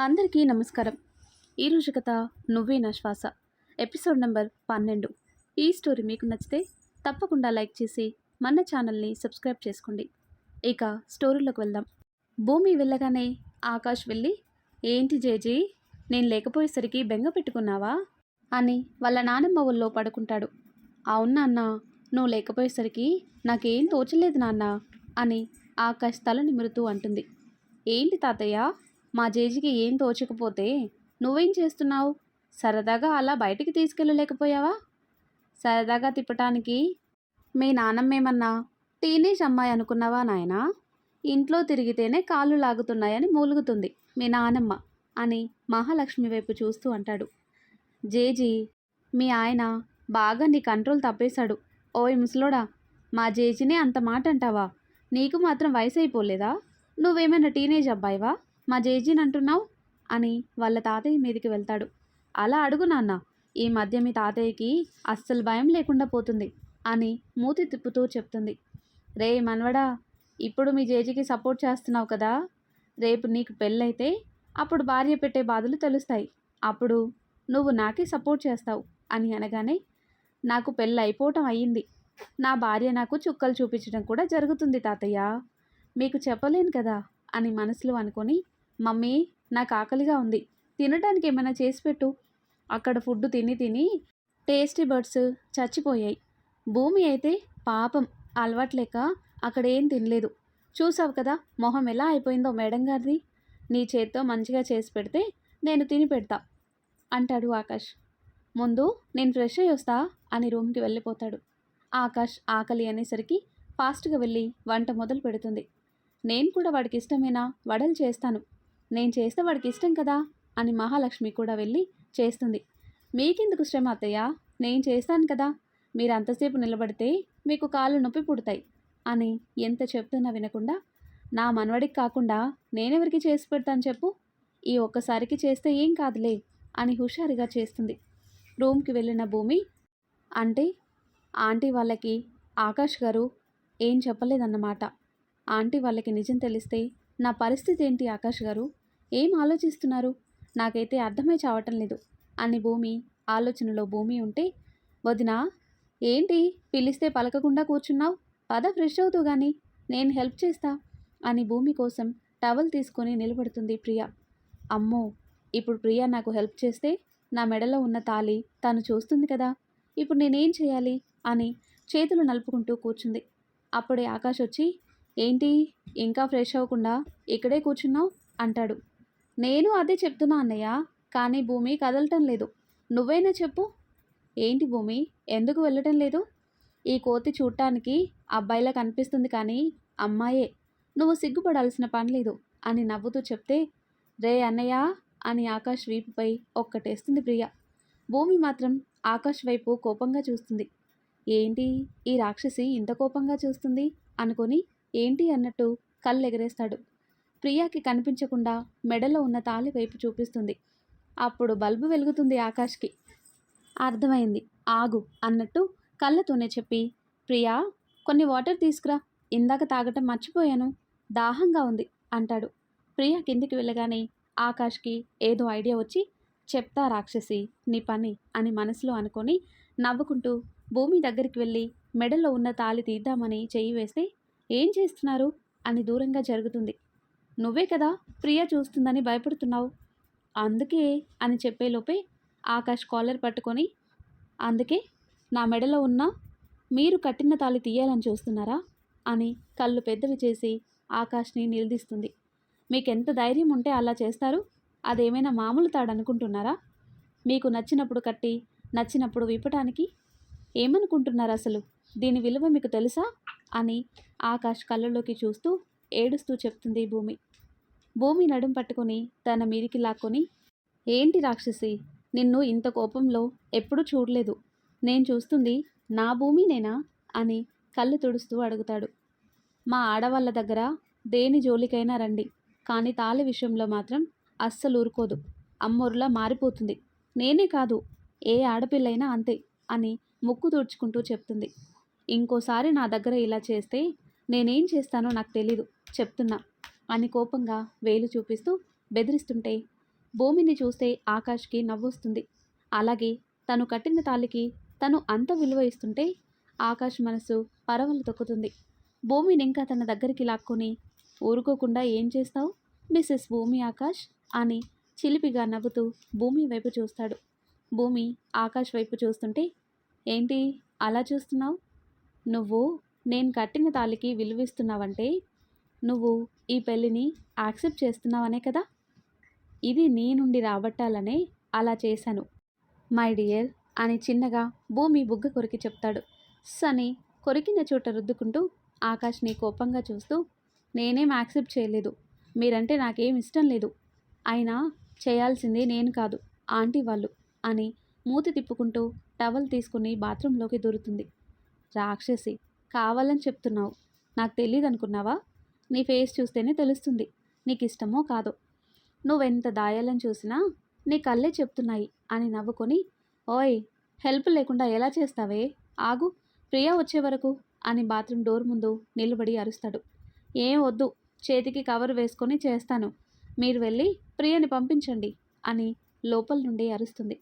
అందరికీ నమస్కారం. ఈరోజు కథ నువ్వే నా శ్వాస. ఎపిసోడ్ నెంబర్ పన్నెండు. ఈ స్టోరీ మీకు నచ్చితే తప్పకుండా లైక్ చేసి మన ఛానల్ని సబ్స్క్రైబ్ చేసుకోండి. ఇక స్టోరీలోకి వెళ్దాం. భూమి వెళ్ళగానే ఆకాష్ వెళ్ళి ఏంటి జేజీ నేను లేకపోయేసరికి బెంగ పెట్టుకున్నావా? అని వాళ్ళ నానమ్మ ఒళ్ళో పడుకుంటాడు. అవును నాన్న నువ్వు లేకపోయేసరికి నాకేం తోచలేదు నాన్న అని ఆకాష్ తల నిమురుతూ అంటుంది. ఏంటి తాతయ్య మా జేజీకి ఏం తోచకపోతే నువ్వేం చేస్తున్నావు? సరదాగా అలా బయటికి తీసుకెళ్ళలేకపోయావా? సరదాగా తిప్పటానికి మీ నాన్నమ్మేమన్నా టీనేజ్ అమ్మాయి అనుకున్నావా నాయనా? ఇంట్లో తిరిగితేనే కాళ్ళు లాగుతున్నాయని మూలుగుతుంది మీ నానమ్మ అని మహాలక్ష్మి వైపు చూస్తూ అంటాడు. జేజీ మీ ఆయన బాగా నీ కంట్రోల్ తప్పేశాడు. ఓయ్ ముసలోడా మా జేజీనే అంత మాట అంటావా నీకు మాత్రం వయసు అయిపోలేదా నువ్వేమైనా టీనేజ్ అబ్బాయివా? మా జేజీని అంటున్నావు? అని వాళ్ళ తాతయ్య మీదకి వెళ్తాడు. అలా అడుగు నాన్న ఈ మధ్య మీ తాతయ్యకి అస్సలు భయం లేకుండా పోతుంది అని మూతి తిప్పుతూ చెప్తుంది. రే మనవడా ఇప్పుడు మీ జేజీకి సపోర్ట్ చేస్తున్నావు కదా? రేపు నీకు పెళ్ళైతే అప్పుడు భార్య పెట్టే బాధలు తెలుస్తాయి. అప్పుడు నువ్వు నాకే సపోర్ట్ చేస్తావు అని అనగానే నాకు పెళ్ళి అయిపోవటం అయ్యింది. నా భార్య నాకు చుక్కలు చూపించడం కూడా జరుగుతుంది తాతయ్య. మీకు చెప్పలేను కదా అని మనసులో అనుకొని మమ్మీ నాకు ఆకలిగా ఉంది. తినడానికి ఏమైనా చేసి పెట్టు. అక్కడ ఫుడ్ తిని తిని టేస్టీ బర్డ్స్ చచ్చిపోయాయి. భూమి అయితే పాపం. అలవాట్లేక అక్కడ ఏం తినలేదు. చూసావు కదా మొహం ఎలా అయిపోయిందో మేడం గారిది. నీ చేత్తో మంచిగా చేసి పెడితే నేను తిని పెడతా అంటాడు ఆకాష్. ముందు నేను ఫ్రెష్ అయ్యి వస్తా అని రూమ్కి వెళ్ళిపోతాడు. ఆకాష్ ఆకలి అనేసరికి ఫాస్ట్గా వెళ్ళి వంట మొదలు పెడుతుంది. నేను కూడా వాడికి ఇష్టమేనా వడలు చేస్తాను. నేను చేస్తే వాడికి ఇష్టం కదా అని మహాలక్ష్మి కూడా వెళ్ళి చేస్తుంది. మీకెందుకు శ్రమ అత్తయ్య? నేను చేస్తాను కదా. మీరు అంతసేపు నిలబడితే మీకు కాళ్ళు నొప్పి పుడతాయి అని ఎంత చెప్తున్నా వినకుండా నా మనవడికి కాకుండా నేనెవరికి చేసి పెడతాను చెప్పు? ఈ ఒక్కసారికి చేస్తే ఏం కాదులే అని హుషారుగా చేస్తుంది. రూమ్కి వెళ్ళిన భూమి అంటే ఆంటీ వాళ్ళకి ఆకాష్ గారు ఏం చెప్పలేదన్నమాట. ఆంటీ వాళ్ళకి నిజం తెలిస్తే నా పరిస్థితి ఏంటి ఆకాష్ గారు? ఏం ఆలోచిస్తున్నారు? నాకైతే అర్థమై చావటం లేదు. అని భూమి. ఆలోచనలో భూమి ఉంటే వదినా ఏంటి? పిలిస్తే పలకకుండా కూర్చున్నావు? పద ఫ్రెష్ అవుతూ గాని నేను హెల్ప్ చేస్తా అని భూమి కోసం టవల్ తీసుకొని నిలబడుతుంది ప్రియ. అమ్మో! ఇప్పుడు ప్రియ నాకు హెల్ప్ చేస్తే నా మెడలో ఉన్న తాలి తను చూస్తుంది కదా? ఇప్పుడు నేనేం చేయాలి? అని చేతులు నలుపుకుంటూ కూర్చుంది. అప్పుడే ఆకాష్ వచ్చి ఏంటి? ఇంకా ఫ్రెష్ అవ్వకుండా ఇక్కడే కూర్చున్నావు? అంటాడు. నేను అదే చెప్తున్నా అన్నయ్య కానీ భూమి కదలటం లేదు. నువ్వైనా చెప్పు. ఏంటి భూమి? ఎందుకు వెళ్ళటం లేదు? ఈ కోతి చూడటానికి అబ్బాయిలా కనిపిస్తుంది కానీ అమ్మాయే. నువ్వు సిగ్గుపడాల్సిన పని లేదు అని నవ్వుతూ చెప్తే రే అన్నయ్య అని ఆకాష్ వీపుపై ఒక్కటేస్తుంది ప్రియ. భూమి మాత్రం ఆకాష్ వైపు కోపంగా చూస్తుంది. ఏంటి ఈ రాక్షసి ఇంత కోపంగా చూస్తుంది? అనుకొని ఏంటి అన్నట్టు కళ్ళు ఎగరేస్తాడు ప్రియాకి కనిపించకుండా మెడలో ఉన్న తాళి వైపు చూపిస్తుంది. అప్పుడు బల్బు వెలుగుతుంది ఆకాష్కి. అర్థమైంది. ఆగు అన్నట్టు కళ్ళతోనే చెప్పి ప్రియా కొన్ని వాటర్ తీసుకురా. ఇందాక తాగటం మర్చిపోయాను. దాహంగా ఉంది అంటాడు. ప్రియా కిందికి వెళ్ళగానే ఆకాష్కి ఏదో ఐడియా వచ్చి చెప్తా రాక్షసి నీ పని అని మనసులో అనుకొని నవ్వుకుంటూ భూమి దగ్గరికి వెళ్ళి మెడలో ఉన్న తాళి తీద్దామని చెయ్యి వేస్తే ఏం చేస్తున్నారు? అని దూరంగా జరుగుతుంది. నువ్వే కదా ప్రియ చూస్తుందని భయపడుతున్నావు. అందుకే అని చెప్పేలోపే ఆకాష్ కాలర్ పట్టుకొని అందుకే నా మెడలో ఉన్న మీరు కట్టిన తాళి తీయాలని చూస్తున్నారా అని కళ్ళు పెద్దవి చేసి ఆకాష్ని నిలదీస్తుంది. మీకెంత ధైర్యం ఉంటే అలా చేస్తారు? అదేమైనా మామూలు తాడనుకుంటున్నారా మీకు నచ్చినప్పుడు కట్టి నచ్చినప్పుడు విప్పటానికి ఏమనుకుంటున్నారు అసలు? దీని విలువ మీకు తెలుసా? అని ఆకాష్ కళ్ళలోకి చూస్తూ ఏడుస్తూ చెప్తుంది భూమి. భూమి నడుం పట్టుకొని తన మీదికి లాక్కొని ఏంటి రాక్షసి నిన్ను ఇంత కోపంలో ఎప్పుడూ చూడలేదు. నేను చూస్తుంది నా భూమి నేనా అని కళ్ళు తుడుస్తూ అడుగుతాడు. మా ఆడవాళ్ళ దగ్గర దేని జోలికైనా రండి కానీ తాళి విషయంలో మాత్రం అస్సలు ఊరుకోదు. అమ్మోరులా మారిపోతుంది. నేనే కాదు ఏ ఆడపిల్లైనా అంతే అని ముక్కు తుడుచుకుంటూ చెప్తుంది. ఇంకోసారి నా దగ్గర ఇలా చేస్తే నేనేం చేస్తానో నాకు తెలీదు చెప్తున్నా. అని కోపంగా వేలు చూపిస్తూ బెదిరిస్తుంటే భూమిని చూస్తే ఆకాష్కి నవ్వొస్తుంది. అలాగే తను కట్టిన తాలికి తను అంత విలువ ఇస్తుంటే ఆకాష్ మనసు పరవలు తొక్కుతుంది. భూమిని ఇంకా తన దగ్గరికి లాక్కొని ఊరుకోకుండా ఏం చేస్తావు మిస్సెస్ భూమి ఆకాష్? అని చిలిపిగా నవ్వుతూ భూమి వైపు చూస్తాడు. భూమి ఆకాష్ వైపు చూస్తుంటే ఏంటి అలా చూస్తున్నావు? నువ్వు నేను కట్టిన తాలికి విలువిస్తున్నావంటే నువ్వు ఈ పెళ్ళిని యాక్సెప్ట్ చేస్తున్నావనే కదా? ఇది నీ నుండి రాబట్టాలనే అలా చేశాను. మై డియర్ అని చిన్నగా భూమి బుగ్గ కొరికి చెప్తాడు. సని కొరికిన చోట రుద్దుకుంటూ ఆకాష్ని కోపంగా చూస్తూ నేనేం యాక్సెప్ట్ చేయలేదు. మీరంటే నాకేం ఇష్టం లేదు. అయినా చేయాల్సింది నేను కాదు ఆంటీ వాళ్ళు అని మూతి తిప్పుకుంటూ టవల్ తీసుకుని బాత్రూంలోకి దూరుతుంది. రాక్షసి కావాలని చెప్తున్నావు. నాకు తెలియదు అనుకున్నావా నీ ఫేస్ చూస్తేనే తెలుస్తుంది. నీకు ఇష్టమో కాదో. నువ్వెంత దాయాలని చూసినా నీ కళ్ళే చెప్తున్నాయి అని నవ్వుకొని ఓయ్ హెల్ప్ లేకుండా ఎలా చేస్తావే? ఆగు ప్రియా వచ్చే వరకు అని బాత్రూమ్ డోర్ ముందు నిలబడి అరుస్తాడు. ఏం వద్దు చేతికి కవర్ వేసుకొని చేస్తాను. మీరు వెళ్ళి ప్రియని పంపించండి అని లోపల నుండి అరుస్తుంది.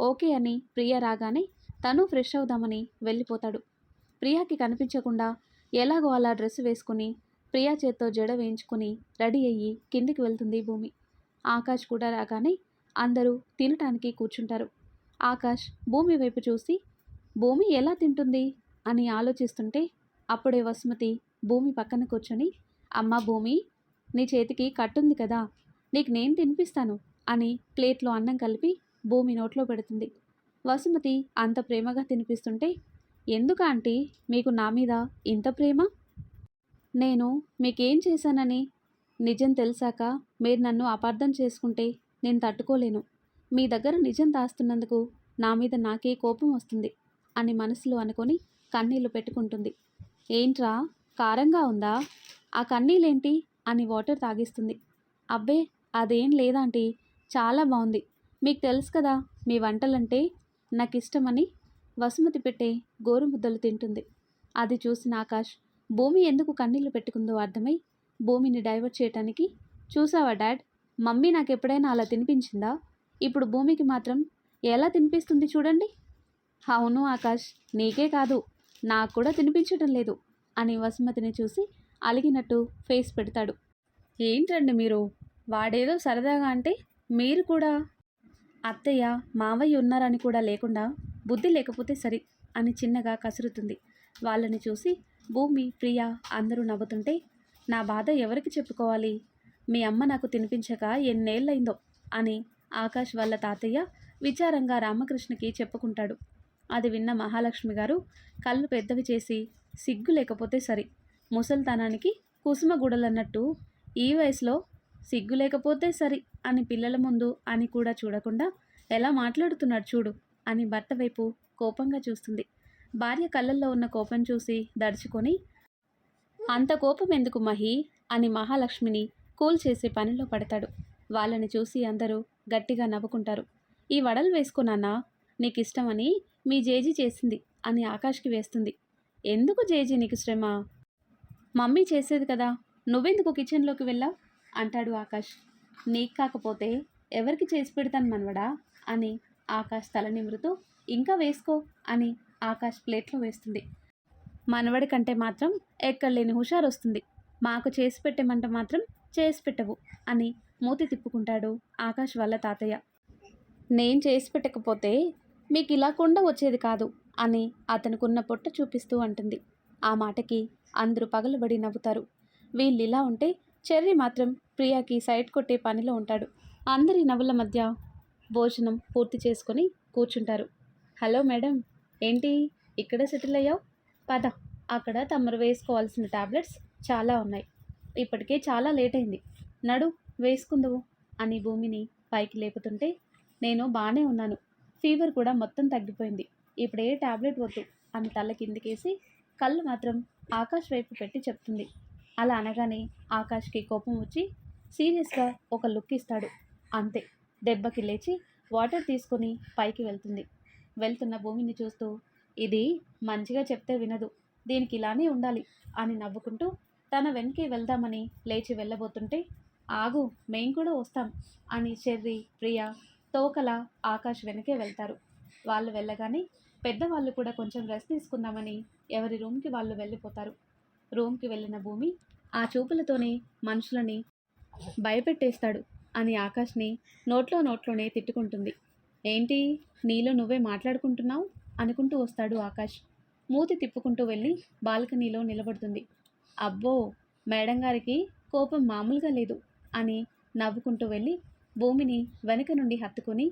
ఓకే అని ప్రియ రాగానే తను ఫ్రెష్ అవుదామని వెళ్ళిపోతాడు. ప్రియాకి కనిపించకుండా ఎలాగో అలా డ్రెస్ వేసుకుని ప్రియా చేత్తో జడ వేయించుకుని రెడీ అయ్యి కిందికి వెళ్తుంది భూమి. ఆకాష్ కూడా రాగానే అందరూ తినటానికి కూర్చుంటారు. ఆకాష్ భూమి వైపు చూసి భూమి ఎలా తింటుంది? అని ఆలోచిస్తుంటే అప్పుడే వసుమతి భూమి పక్కన కూర్చొని అమ్మ భూమి నీ చేతికి కట్టుంది కదా నీకు నేను తినిపిస్తాను అని ప్లేట్లో అన్నం కలిపి భూమి నోట్లో పెడుతుంది. వసుమతి అంత ప్రేమగా తినిపిస్తుంటే ఎందుకు ఆంటీ మీకు నా మీద ఇంత ప్రేమ? నేను మీకేం చేశానని? నిజం తెలిసాక మీరు నన్ను అపార్థం చేసుకుంటే నేను తట్టుకోలేను. మీ దగ్గర నిజం దాస్తున్నందుకు నా మీద నాకే కోపం వస్తుంది అని మనసులో అనుకొని కన్నీళ్ళు పెట్టుకుంటుంది. ఏంట్రా? కారంగా ఉందా? ఆ కన్నీళ్ళేంటి అని వాటర్ తాగిస్తుంది. అబ్బే అదేం లేదాంటి? చాలా బాగుంది మీకు తెలుసు కదా మీ వంటలంటే నాకు ఇష్టమని వసుమతి పెట్టే గోరుముద్దలు తింటుంది. అది చూసిన ఆకాష్ భూమి ఎందుకు కన్నీళ్ళు పెట్టుకుందో అర్థమై భూమిని డైవర్ట్ చేయటానికి చూసావా డాడ్? మమ్మీ నాకు ఎప్పుడైనా అలా తినిపించిందా? ఇప్పుడు భూమికి మాత్రం ఎలా తినిపిస్తుంది చూడండి. అవును ఆకాష్ నీకే కాదు నాకు కూడా తినిపించడం లేదు అని వసుమతిని చూసి అలిగినట్టు ఫేస్ పెడతాడు. ఏంటండి మీరు? వాడేదో సరదాగా అంటే మీరు కూడా? అత్తయ్య మావయ్య ఉన్నారని కూడా లేకుండా బుద్ధి లేకపోతే సరి అని చిన్నగా కసురుతుంది. వాళ్ళని చూసి భూమి ప్రియ అందరూ నవ్వుతుంటే నా బాధ ఎవరికి చెప్పుకోవాలి? మీ అమ్మ నాకు తినిపించక ఎన్నేళ్ళైందో అని ఆకాష్ వాళ్ళ తాతయ్య విచారంగా రామకృష్ణకి చెప్పుకుంటాడు. అది విన్న మహాలక్ష్మి గారు కళ్ళు పెద్దవి చేసి సిగ్గు లేకపోతే సరి. ముసల్తనానికి కుసుమగూడలన్నట్టు ఈ వయసులో సిగ్గు లేకపోతే సరి అని పిల్లల ముందు అని కూడా చూడకుండా ఎలా మాట్లాడుతున్నాడు చూడు అని భర్త వైపు కోపంగా చూస్తుంది. భార్య కళ్ళల్లో ఉన్న కోపం చూసి దడుచుకొని అంత కోపం ఎందుకు మహి? అని మహాలక్ష్మిని కూల్ చేసే పనిలో పడతాడు. వాళ్ళని చూసి అందరూ గట్టిగా నవ్వుకుంటారు. ఈ వడలు వేసుకున్నానా నీకు ఇష్టమని మీ జేజీ చేసింది అని ఆకాష్కి వేస్తుంది. ఎందుకు జేజీ నీకు శ్రమ? మమ్మీ చేసేది కదా నువ్వెందుకు కిచెన్లోకి వెళ్ళావు అంటాడు ఆకాష్. నీకు కాకపోతే ఎవరికి చేసి పెడతాను మనవడా? అని ఆకాష్ తల నిమురుతూ ఇంకా వేసుకో అని ఆకాష్ ప్లేట్లో వేస్తుంది. మనవడి కంటే మాత్రం ఎక్కడలేని హుషారు వస్తుంది. మాకు చేసి పెట్టమంట మాత్రం చేసి పెట్టవు అని మూతి తిప్పుకుంటాడు ఆకాష్ వాళ్ళ తాతయ్య. నేను చేసి పెట్టకపోతే మీకు ఇలా కొండ వచ్చేది కాదు అని అతనుకున్న పొట్ట చూపిస్తూ అంటుంది. ఆ మాటకి అందరూ పగలబడి నవ్వుతారు. వీళ్ళు ఇలా ఉంటే చెర్రి మాత్రం ప్రియాకి సైడ్ కొట్టే పనిలో ఉంటాడు. అందరి నవ్వుల మధ్య భోజనం పూర్తి చేసుకొని కూర్చుంటారు. హలో మేడం ఏంటి? ఇక్కడ సెటిల్ అయ్యావు? పద అక్కడ తమరు వేసుకోవాల్సిన టాబ్లెట్స్ చాలా ఉన్నాయి. ఇప్పటికే చాలా లేట్ అయింది నడు వేసుకుందువు అని భూమిని పైకి లేపుతుంటే నేను బాగానే ఉన్నాను. ఫీవర్ కూడా మొత్తం తగ్గిపోయింది. ఇప్పుడు ఏ టాబ్లెట్ వద్దు అని తల కిందికేసి కళ్ళు మాత్రం ఆకాష్ వైపు పెట్టి చెప్తుంది. అలా అనగానే ఆకాష్కి కోపం వచ్చి సీరియస్గా ఒక లుక్ ఇస్తాడు. అంతే దెబ్బకి లేచి వాటర్ తీసుకొని పైకి వెళ్తుంది. వెళ్తున్న భూమిని చూస్తూ ఇది మంచిగా చెప్తే వినదు. దీనికి ఇలానే ఉండాలి అని నవ్వుకుంటూ తన వెనకే వెళ్దామని లేచి వెళ్ళబోతుంటే ఆగు మేం కూడా వస్తాం అని చెర్రి ప్రియా తోకల ఆకాష్ వెనకే వెళ్తారు. వాళ్ళు వెళ్ళగానే పెద్దవాళ్ళు కూడా కొంచెం రెస్ట్ తీసుకుందామని ఎవరి రూమ్కి వాళ్ళు వెళ్ళిపోతారు. రూమ్కి వెళ్ళిన భూమి ఆ చూపులతోనే మనుషులని భయపెట్టేస్తాడు అని ఆకాష్ని నోట్లో నోట్లోనే తిట్టుకుంటుంది. ఏంటి? నీలో నువ్వే మాట్లాడుకుంటున్నావు? అనుకుంటూ వస్తాడు ఆకాష్. మూతి తిప్పుకుంటూ వెళ్ళి బాల్కనీలో నిలబడుతుంది. అబ్బో! మేడం గారికి కోపం మామూలుగా లేదు అని నవ్వుకుంటూ వెళ్ళి భూమిని వెనక నుండి హత్తుకొని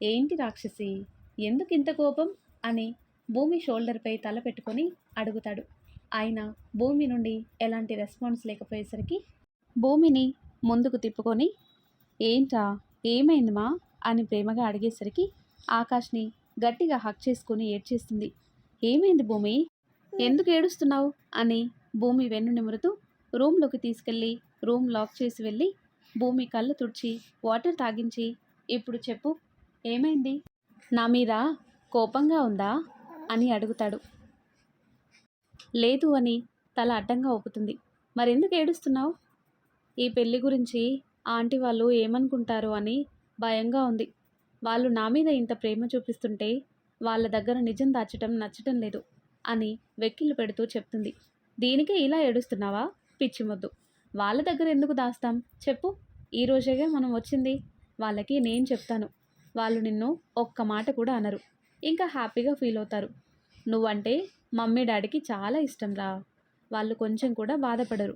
ఏంటి రాక్షసి? ఎందుకు ఇంత కోపం? అని భూమి షోల్డర్పై తల పెట్టుకొని అడుగుతాడు. ఆయన భూమి నుండి ఎలాంటి రెస్పాన్స్ లేకపోయేసరికి భూమిని ముందుకు తిప్పుకొని ఏంటా ఏమైంది మా? అని ప్రేమగా అడిగేసరికి ఆకాష్ని గట్టిగా హక్ చేసుకుని ఏడ్చేస్తుంది. ఏమైంది భూమి? ఎందుకు ఏడుస్తున్నావు? అని భూమి వెన్ను నిమురుతూ రూమ్లోకి తీసుకెళ్ళి రూమ్ లాక్ చేసి వెళ్ళి భూమి కళ్ళు తుడిచి వాటర్ తాగించి ఇప్పుడు చెప్పు ఏమైంది? నా మీద కోపంగా ఉందా? అని అడుగుతాడు. లేదు అని తల అడ్డంగా ఒప్పుతుంది మరెందుకు ఏడుస్తున్నావు? ఈ పెళ్ళి గురించి ఆంటీ వాళ్ళు ఏమనుకుంటారు? అని భయంగా ఉంది. వాళ్ళు నా మీద ఇంత ప్రేమ చూపిస్తుంటే వాళ్ళ దగ్గర నిజం దాచటం నచ్చటం లేదు అని వెక్కిలు పెడుతూ చెప్తుంది. దీనికే ఇలా ఏడుస్తున్నావా? పిచ్చిమొద్దు వాళ్ళ దగ్గర ఎందుకు దాస్తాం? చెప్పు. ఈ రోజేగా మనం వచ్చింది. వాళ్ళకి నేను చెప్తాను. వాళ్ళు నిన్ను ఒక్క మాట కూడా అనరు. ఇంకా హ్యాపీగా ఫీల్ అవుతారు. నువ్వంటే మమ్మీ డాడీకి చాలా ఇష్టం రా వాళ్ళు కొంచెం కూడా బాధపడరు.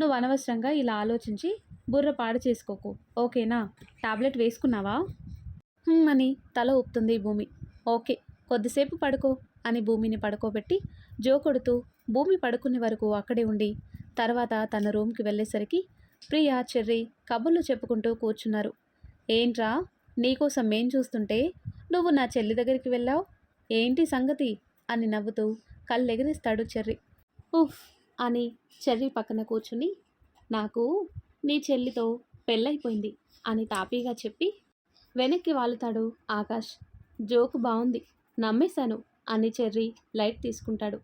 నువ్వు అనవసరంగా ఇలా ఆలోచించి బుర్ర పాడు చేసుకోకు ఓకేనా? టాబ్లెట్ వేసుకున్నావా? అని తల ఊపుతుంది భూమి. ఓకే కొద్దిసేపు పడుకో అని భూమిని పడుకోబెట్టి జో కొడుతూ భూమి పడుకునే వరకు అక్కడే ఉండి తర్వాత తన రూమ్కి వెళ్ళేసరికి ప్రియా చెర్రి కబుర్లు చెప్పుకుంటూ కూర్చున్నారు. ఏంట్రా నీకోసం మేం చూస్తుంటే నువ్వు నా చెల్లి దగ్గరికి వెళ్ళావు? ఏంటి సంగతి? అని నవ్వుతూ కళ్ళెగిరిస్తాడు చెర్రి. ఉఫ్ అని చెర్రి పక్కన కూర్చుని నాకు నీ చెల్లితో పెళ్ళైపోయింది అని తాపీగా చెప్పి వెనక్కి వాలుతాడు ఆకాష్. జోకు బాగుంది నమ్మేశాను అని చెర్రి లైట్ తీసుకుంటాడు.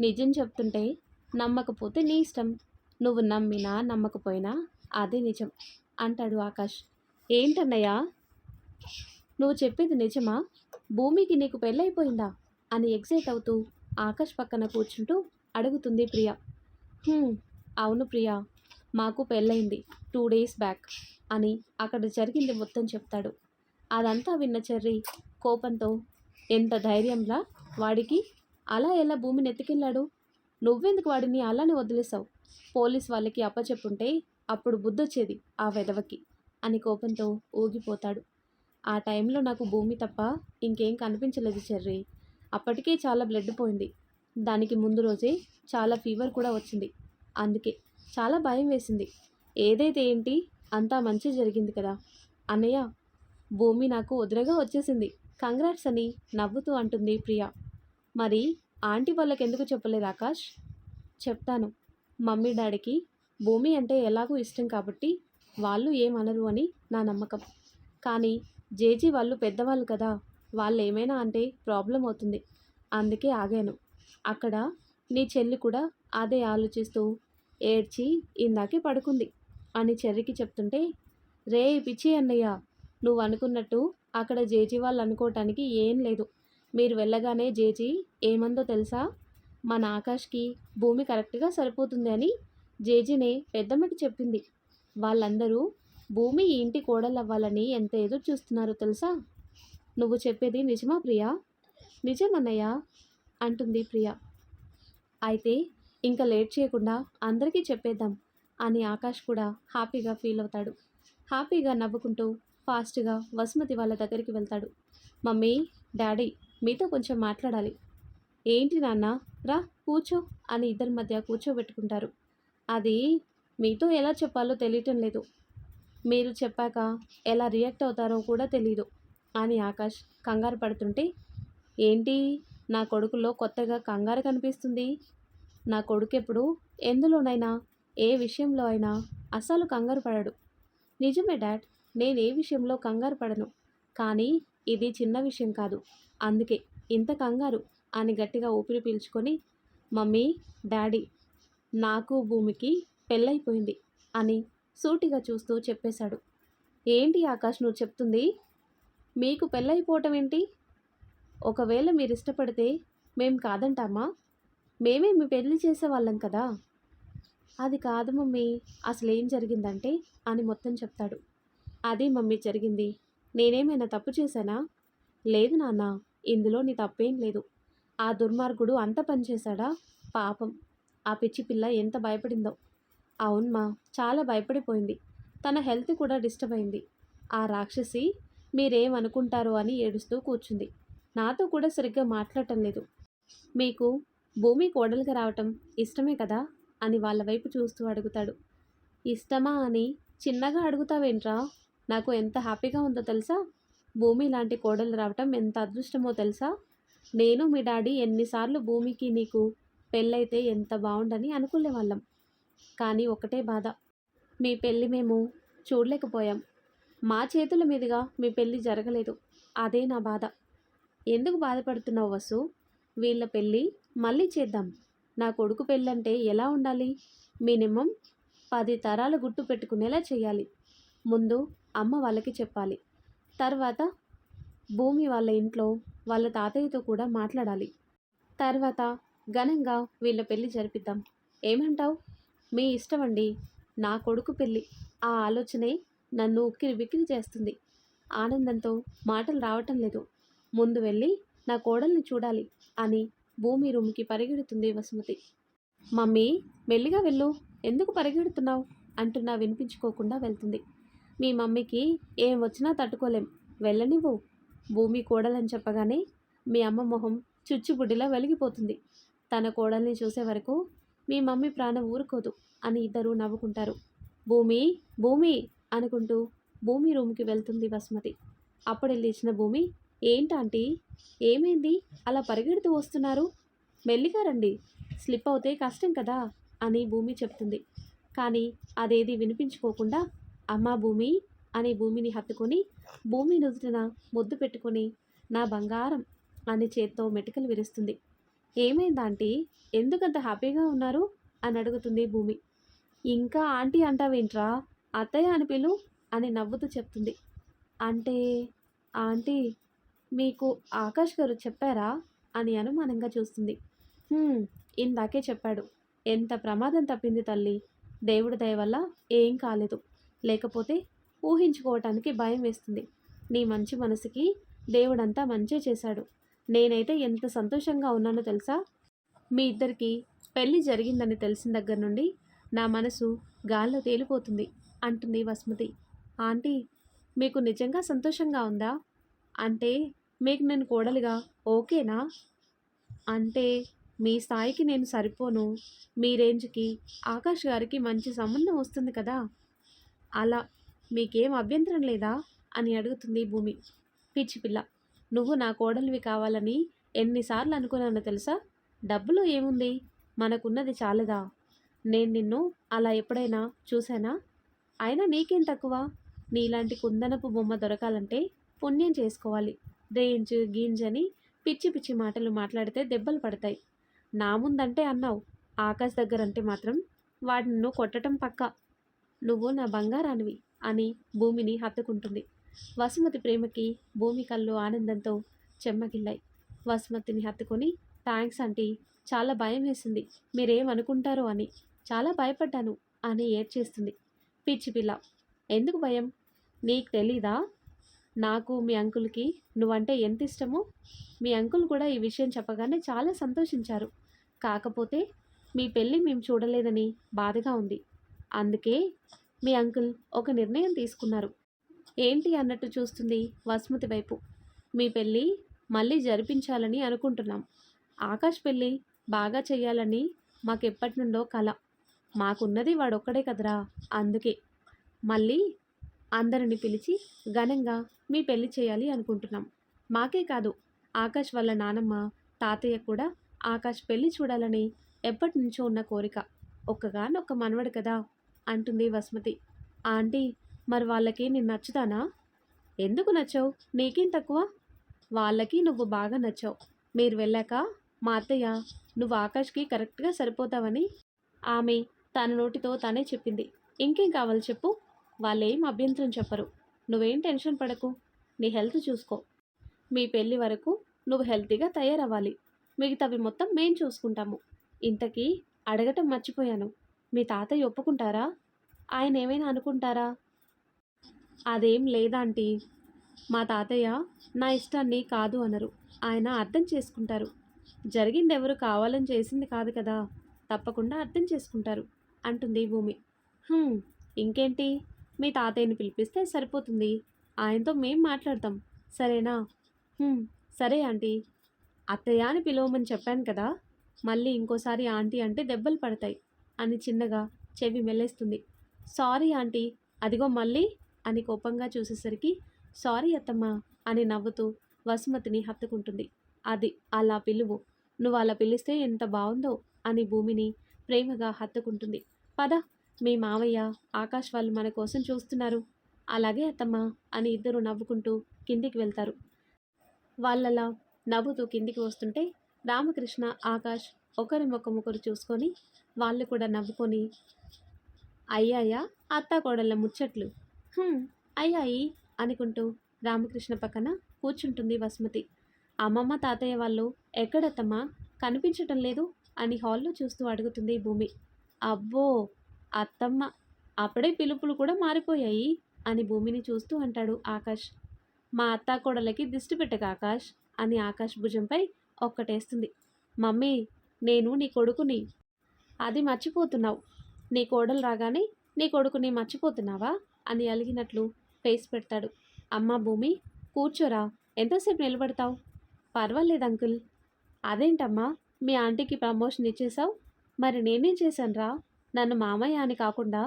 నిజం చెప్తుంటే నమ్మకపోతే నీ ఇష్టం. నువ్వు నమ్మినా నమ్మకపోయినా అదే నిజం అంటాడు ఆకాష్. ఏంటన్నయ్యా? నువ్వు చెప్పేది నిజమా? భూమికి నీకు పెళ్ళైపోయిందా అని ఎగ్జైట్ అవుతూ ఆకాష్ పక్కన కూర్చుంటూ అడుగుతుంది ప్రియ. అవును ప్రియా. మాకు పెళ్ళైంది టూ డేస్ బ్యాక్ అని అక్కడ జరిగింది మొత్తం చెప్తాడు. అదంతా విన్న చెర్రి కోపంతో ఎంత ధైర్యంలా వాడికి? అలా ఎలా భూమిని ఎత్తుకెళ్ళాడు నువ్వెందుకు వాడిని అలానే వదిలేసావు పోలీస్ వాళ్ళకి అప్పచెప్పుంటే అప్పుడు బుద్ధొచ్చేది ఆ వెధవకి అని కోపంతో ఊగిపోతాడు. ఆ టైంలో నాకు భూమి తప్ప ఇంకేం కనిపించలేదు చెర్రీ. అప్పటికే చాలా బ్లడ్ పోయింది. దానికి ముందు రోజే చాలా ఫీవర్ కూడా వచ్చింది. అందుకే చాలా భయం వేసింది. ఏదైతే ఏంటి అంతా మంచి జరిగింది కదా. అన్నయ్య భూమి నాకు వదిలగా వచ్చేసింది. కంగ్రాట్స్ అని నవ్వుతూ అంటుంది ప్రియా. మరి ఆంటీ వాళ్ళకి ఎందుకు చెప్పలేదు ఆకాష్? చెప్తాను. మమ్మీ డాడీకి భూమి అంటే ఎలాగూ ఇష్టం కాబట్టి వాళ్ళు ఏమనరు అని నా నమ్మకం. కానీ జేజీ వాళ్ళు పెద్దవాళ్ళు కదా వాళ్ళు ఏమైనా అంటే ప్రాబ్లం అవుతుంది. అందుకే ఆగాను. అక్కడ నీ చెల్లి కూడా అదే ఆలోచిస్తూ ఏడ్చి ఇందాకే పడుకుంది. అని చెర్రికి చెప్తుంటే రే పిచ్చి అన్నయ్య నువ్వు అనుకున్నట్టు అక్కడ జేజీ వాళ్ళు అనుకోవటానికి ఏం లేదు. మీరు వెళ్ళగానే జేజీ ఏమందో తెలుసా? మన ఆకాష్కి భూమి కరెక్ట్గా సరిపోతుంది అని జేజీనే పెద్దమ్మకి చెప్పింది. వాళ్ళందరూ భూమి ఈ ఇంటి కోడలవ్వాలని ఎంత ఎదురు చూస్తున్నారో తెలుసా? నువ్వు చెప్పేది నిజమా ప్రియా? నిజమన్నయ్య అంటుంది ప్రియా. అయితే ఇంకా లేట్ చేయకుండా అందరికీ చెప్పేద్దాం అని ఆకాష్ కూడా హ్యాపీగా ఫీల్ అవుతాడు. హ్యాపీగా నవ్వుకుంటూ ఫాస్ట్గా వసుమతి వాళ్ళ దగ్గరికి వెళ్తాడు. మమ్మీ డాడీ మీతో కొంచెం మాట్లాడాలి. ఏంటి నాన్న? రా కూర్చో అని ఇద్దరి మధ్య కూర్చోబెట్టుకుంటారు. అది మీతో ఎలా చెప్పాలో తెలియటం లేదు. మీరు చెప్పాక ఎలా రియాక్ట్ అవుతారో కూడా తెలియదు అని ఆకాష్ కంగారు పడుతుంటే ఏంటి? నా కొడుకులో కొత్తగా కంగారు కనిపిస్తుంది. నా కొడుకు ఎప్పుడు ఎందులోనైనా? ఏ విషయంలో అయినా? అసలు కంగారు పడడు. నిజమే డాడ్ నేను ఏ విషయంలో కంగారు పడను. కానీ ఇది చిన్న విషయం కాదు. అందుకే ఇంత కంగారు అని గట్టిగా ఊపిరి పీల్చుకొని మమ్మీ డాడీ నాకు భూమికి పెళ్ళైపోయింది అని సూటిగా చూస్తూ చెప్పేశాడు. ఏంటి ఆకాష్ నువ్వు చెప్తుంది? మీకు పెళ్ళైపోవటం ఏంటి? ఒకవేళ మీరు ఇష్టపడితే మేం కాదంటామా? మేమే మీ పెళ్ళి చేసేవాళ్ళం కదా. అది కాదు మమ్మీ అసలు ఏం జరిగిందంటే అని మొత్తం చెప్తాడు. అదే మమ్మీ జరిగింది. నేనేమైనా తప్పు చేశానా? లేదు నాన్న ఇందులో నీ తప్పేం లేదు. ఆ దుర్మార్గుడు అంత పనిచేశాడా పాపం. ఆ పిచ్చి పిల్ల ఎంత భయపడిందో. అవునమ్మా చాలా భయపడిపోయింది. తన హెల్త్ కూడా డిస్టర్బ్ అయింది. ఆ రాక్షసి మీరేమనుకుంటారో అని ఏడుస్తూ కూర్చుంది. నాతో కూడా సరిగ్గా మాట్లాడటం లేదు. మీకు భూమి కోడలుగా రావటం ఇష్టమే కదా? అని వాళ్ళ వైపు చూస్తూ అడుగుతాడు. ఇష్టమా అని చిన్నగా అడుగుతావేంట్రా? నాకు ఎంత హ్యాపీగా ఉందో తెలుసా? భూమి లాంటి కోడలు రావటం ఎంత అదృష్టమో తెలుసా? నేను మీ డాడీ ఎన్నిసార్లు భూమికి నీకు పెళ్ళైతే ఎంత బాగుండని అనుకునే వాళ్ళం కానీ ఒకటే బాధ. మీ పెళ్ళి మేము చూడలేకపోయాం. మా చేతుల మీదుగా మీ పెళ్ళి జరగలేదు. అదే నా బాధ. ఎందుకు బాధపడుతున్నావు వసు? వీళ్ళ పెళ్ళి మళ్ళీ చేద్దాం. నా కొడుకు పెళ్ళంటే ఎలా ఉండాలి? మినిమం పది తరాల గుట్టు పెట్టుకునేలా చేయాలి. ముందు అమ్మ వాళ్ళకి చెప్పాలి. తర్వాత భూమి వాళ్ళ ఇంట్లో వాళ్ళ తాతయ్యతో కూడా మాట్లాడాలి. తర్వాత ఘనంగా వీళ్ళ పెళ్ళి జరిపిద్దాం. ఏమంటావు? మీ ఇష్టం అండి. నా కొడుకు పెళ్ళి. ఆ ఆలోచనే నన్ను ఉక్కిరి బిక్కిరి చేస్తుంది. ఆనందంతో మాటలు రావటం లేదు. ముందు వెళ్ళి నా కోడల్ని చూడాలి అని భూమి రూమ్కి పరిగెడుతుంది వసుమతి. మమ్మీ మెల్లిగా వెళ్ళు. ఎందుకు పరిగెడుతున్నావు? అంటున్నా వినిపించుకోకుండా వెళ్తుంది. మీ మమ్మీకి ఏం వచ్చినా తట్టుకోలేం. వెళ్ళనివ్వు. భూమి కోడలని చెప్పగానే మీ అమ్మ మొహం చుచ్చుబుడ్డిలా వెలిగిపోతుంది. తన కోడల్ని చూసే వరకు మీ మమ్మీ ప్రాణం ఊరుకోదు అని ఇద్దరు నవ్వుకుంటారు. భూమి భూమి అనుకుంటూ భూమి రూమ్కి వెళ్తుంది బస్మతి అప్పుడు లేచిన భూమి ఏంటాంటీ? ఏమైంది? అలా పరిగెడుతూ వస్తున్నారు? మెల్లిగా రండి. స్లిప్ అవుతే కష్టం కదా అని భూమి చెప్తుంది. కానీ అదేది వినిపించుకోకుండా అమ్మా భూమి అని భూమిని హత్తుకొని భూమి నుదుటిన ముద్దు పెట్టుకొని నా బంగారం అని చేత్తో మెటికలు విరుస్తుంది. ఏమైంది ఆంటీ ఎందుకంత హ్యాపీగా ఉన్నారు? అని అడుగుతుంది భూమి. ఇంకా ఆంటీ అంటావేంట్రా? అత్తయ్య అని పిలు అని నవ్వుతూ చెప్తుంది. అంటే ఆంటీ మీకు ఆకాష్ గారు చెప్పారా అని అనుమానంగా చూస్తుంది. ఇందాకే చెప్పాడు. ఎంత ప్రమాదం తప్పింది తల్లి. దేవుడి దయ వల్ల ఏం కాలేదు. లేకపోతే ఊహించుకోవటానికి భయం వేస్తుంది. నీ మంచి మనసుకి దేవుడంతా మంచే చేశాడు. నేనైతే ఎంత సంతోషంగా ఉన్నానో తెలుసా? మీ ఇద్దరికి పెళ్ళి జరిగిందని తెలిసిన దగ్గర నుండి నా మనసు గాల్లో తేలిపోతుంది అంటుంది వసుమతి. ఆంటీ మీకు నిజంగా సంతోషంగా ఉందా? అంటే మీకు నేను కోడలిగా ఓకేనా? అంటే మీ స్థాయికి నేను సరిపోను. మీ రేంజ్కి ఆకాష్ గారికి మంచి సంబంధం వస్తుంది కదా? అలా మీకేం అభ్యంతరం లేదా? అని అడుగుతుంది భూమి. పిచ్చి పిల్ల నువ్వు నా కోడలివి కావాలని ఎన్నిసార్లు అనుకున్నానో తెలుసా? డబ్బులో ఏముంది? మనకున్నది చాలదా? నేను నిన్ను అలా ఎప్పుడైనా చూశానా? అయినా నీకేం తక్కువ? నీలాంటి కుందనపు బొమ్మ దొరకాలంటే పుణ్యం చేసుకోవాలి. రేంజ్ గీంజ్ అని పిచ్చి పిచ్చి మాటలు మాట్లాడితే దెబ్బలు పడతాయి. నా ముందంటే అన్నావు. ఆకాశ్ దగ్గర అంటే మాత్రం వాటిని కొట్టడం పక్క. నువ్వు నా బంగారానివి అని భూమిని హత్తుకుంటుంది. వసుమతి ప్రేమకి భూమి కళ్ళు ఆనందంతో చెమ్మగిల్లాయి. వసుమతిని హత్తుకొని థ్యాంక్స్ అంటే చాలా భయం వేసింది. మీరేమనుకుంటారో అని. చాలా భయపడ్డాను అని ఏడ్చేస్తుంది. పిచ్చి పిల్ల ఎందుకు భయం? నీకు తెలీదా? నాకు మీ అంకుల్కి నువ్వంటే ఎంత ఇష్టమో మీ అంకుల్ కూడా ఈ విషయం చెప్పగానే చాలా సంతోషించారు. కాకపోతే మీ పెళ్ళి మేము చూడలేదని బాధగా ఉంది. అందుకే మీ అంకుల్ ఒక నిర్ణయం తీసుకున్నారు. ఏంటి అన్నట్టు చూస్తుంది వసుమతి వైపు. మీ పెళ్ళి మళ్ళీ జరిపించాలని అనుకుంటున్నాం. ఆకాష్ పెళ్ళి బాగా చేయాలని మాకెప్పటి నుండో కల. మాకున్నది వాడొక్కడే కదరా అందుకే. మళ్ళీ అందరిని పిలిచి ఘనంగా మీ పెళ్ళి చేయాలి అనుకుంటున్నాం. మాకే కాదు ఆకాష్ వాళ్ళ నానమ్మ తాతయ్య కూడా ఆకాష్ పెళ్ళి చూడాలని ఎప్పటి నుంచో ఉన్న కోరిక. ఒక్కగానొక్క మనవడు కదా అంటుంది వసుమతి. ఆంటీ మరి వాళ్ళకి నేను నచ్చుతానా? ఎందుకు నచ్చావు? నీకేం తక్కువ? వాళ్ళకి నువ్వు బాగా నచ్చావు. మీరు వెళ్ళాక మా అత్తయ్య నువ్వు ఆకాష్కి కరెక్ట్గా సరిపోతావని ఆమె తన నోటితో తనే చెప్పింది. ఇంకేం కావాలి చెప్పు? వాళ్ళేం అభ్యంతరం చెప్పరు. నువ్వేం టెన్షన్ పడకు. నీ హెల్త్ చూసుకో. మీ పెళ్ళి వరకు నువ్వు హెల్తీగా తయారవ్వాలి. మిగతావి మొత్తం మేం చూసుకుంటాము. ఇంతకీ అడగటం మర్చిపోయాను. మీ తాతయ్య ఒప్పుకుంటారా? ఆయన ఏమైనా అనుకుంటారా? అదేం లేదాంటీ మా తాతయ్య నా ఇష్టాన్ని కాదు అనరు. ఆయన అర్థం చేసుకుంటారు. జరిగింది ఎవరు కావాలని చేసింది కాదు కదా. తప్పకుండా అర్థం చేసుకుంటారు. అంటుంది భూమి. ఇంకేంటి? మీ తాతయ్యని పిలిపిస్తే సరిపోతుంది. ఆయనతో మేం మాట్లాడతాం. సరేనా? సరే ఆంటీ. అత్తయ్య అని పిలవమని చెప్పాను కదా మళ్ళీ ఇంకోసారి ఆంటీ అంటే దెబ్బలు పడతాయి అని చిన్నగా చెవి మెల్లేస్తుంది. సారీ ఆంటీ అదిగో మళ్ళీ అని కోపంగా చూసేసరికి సారీ అత్తమ్మ అని నవ్వుతూ వసుమతిని హత్తుకుంటుంది. అది అలా పిలువు. నువ్వు అలా పిలిస్తే ఎంత బాగుందో అని భూమిని ప్రేమగా హత్తుకుంటుంది. పద మీ మావయ్య ఆకాష్ వాళ్ళు మన కోసం చూస్తున్నారు. అలాగే అత్తమ్మ అని ఇద్దరు నవ్వుకుంటూ కిందికి వెళ్తారు. వాళ్ళలా నవ్వుతూ కిందికి వస్తుంటే రామకృష్ణ ఆకాష్ ఒకరి ముఖమొకరు చూసుకొని వాళ్ళు కూడా నవ్వుకొని అయ్యాయా అత్త కోడళ్ళ ముచ్చట్లు. అయ్యాయి అనుకుంటూ రామకృష్ణ పక్కన కూర్చుంటుంది వసుమతి. అమ్మమ్మ తాతయ్య వాళ్ళు ఎక్కడత్తమ్మా? కనిపించటం లేదు అని హాల్లో చూస్తూ అడుగుతుంది భూమి. అబ్బో అత్తమ్మ అప్పుడే పిలుపులు కూడా మారిపోయాయి అని భూమిని చూస్తూ అంటాడు ఆకాష్. మా అత్త కోడలకి దిష్టి పెట్టక ఆకాష్ అని ఆకాష్ భుజంపై ఒక్కటేస్తుంది. మమ్మీ నేను నీ కొడుకుని అది మర్చిపోతున్నావు. నీ కోడలు రాగానే నీ కొడుకుని మర్చిపోతున్నావా అని అలిగినట్లు ఫేస్ పెడతాడు. అమ్మ భూమి కూర్చోరా ఎంతసేపు నిలబడతావు? పర్వాలేదు అంకుల్. అదేంటమ్మా మీ ఆంటీకి ప్రమోషన్ ఇచ్చేసావు మరి నేనేం చేశాను రా నన్ను మామయ్య అని కాకుండా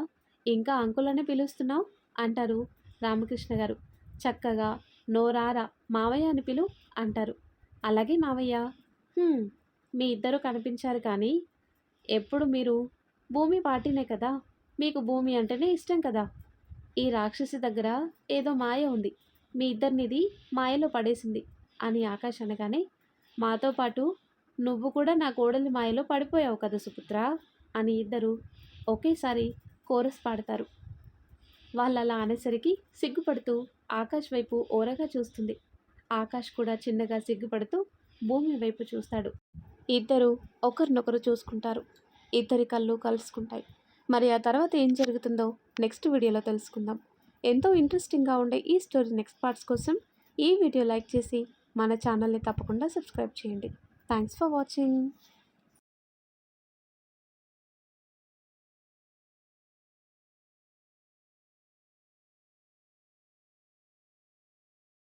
ఇంకా అంకుల్ అని పిలుస్తున్నావు? అంటారు రామకృష్ణ గారు చక్కగా నోరారా మావయ్య అని పిలు అంటారు. అలాగే మావయ్య మీ ఇద్దరు కనిపించారు కానీ ఎప్పుడు మీరు? భూమి పాటినే కదా? మీకు భూమి అంటేనే ఇష్టం కదా? ఈ రాక్షసి దగ్గర ఏదో మాయ ఉంది. మీ ఇద్దరినిది మాయలో పడేసింది అని ఆకాష్ అనగానే మాతో పాటు నువ్వు కూడా నా కోడలి మాయలో పడిపోయావు కదా సుపుత్ర? అని ఇద్దరు ఒకేసారి కోరస్ పాడతారు. వాళ్ళు అలా అనేసరికి సిగ్గుపడుతూ ఆకాష్ వైపు ఓరగా చూస్తుంది. ఆకాష్ కూడా చిన్నగా సిగ్గుపడుతూ భూమి వైపు చూస్తాడు. ఇద్దరు ఒకరినొకరు చూసుకుంటారు. ఇద్దరి కళ్ళు కలుసుకుంటాయి. మరి ఆ తర్వాత ఏం జరుగుతుందో నెక్స్ట్ వీడియోలో తెలుసుకుందాం. ఎంతో ఇంట్రెస్టింగ్గా ఉండే ఈ స్టోరీ నెక్స్ట్ పార్ట్స్ కోసం ఈ వీడియో లైక్ చేసి మన ఛానల్ని తప్పకుండా సబ్స్క్రైబ్ చేయండి. Thanks for watching.